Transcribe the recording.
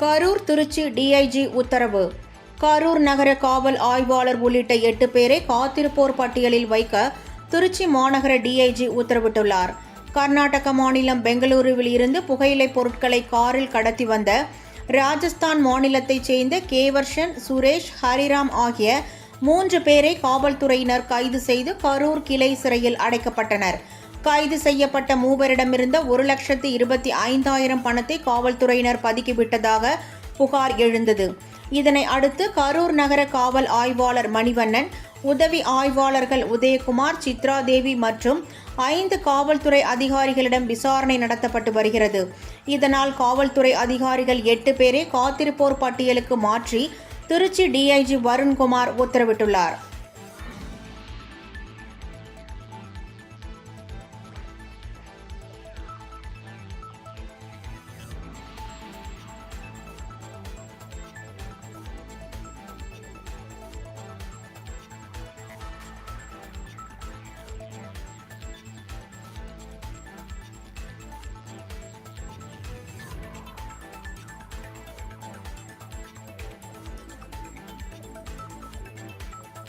Karur Trichy DIG உத்தரவு. கரூர் நகர காவல் ஆய்வாளர் உள்ளிட்ட எட்டு பேரை காத்திருப்போர் பட்டியலில் வைக்க திருச்சி மாநகர டிஐஜி உத்தரவிட்டுள்ளார். கர்நாடக மாநிலம் பெங்களூருவில் இருந்து புகையிலை பொருட்களை காரில் கடத்தி வந்த ராஜஸ்தான் மாநிலத்தைச் சேர்ந்த கேவர்ஷன் சுரேஷ் ஹரிராம் ஆகிய மூன்று பேரை காவல்துறையினர் கைது செய்து கரூர் கிளை சிறையில் அடைக்கப்பட்டனர். கைது செய்யப்பட்ட மூவரிடமிருந்த ஒரு லட்சத்து இருபத்தி ஐந்தாயிரம் பணத்தை காவல்துறையினர் பதுக்கிவிட்டதாக புகார் எழுந்தது. இதனை அடுத்து கரூர் நகர காவல் ஆய்வாளர் மணிவண்ணன் உதவி ஆய்வாளர்கள் உதயகுமார் சித்ரா தேவி மற்றும் ஐந்து காவல்துறை அதிகாரிகளிடம் விசாரணை நடத்தப்பட்டு வருகிறது. இதனால் காவல்துறை அதிகாரிகள் எட்டு பேரை காத்திருப்போர் பட்டியலுக்கு மாற்றி திருச்சி டிஐஜி வருண்குமார் உத்தரவிட்டுள்ளார்.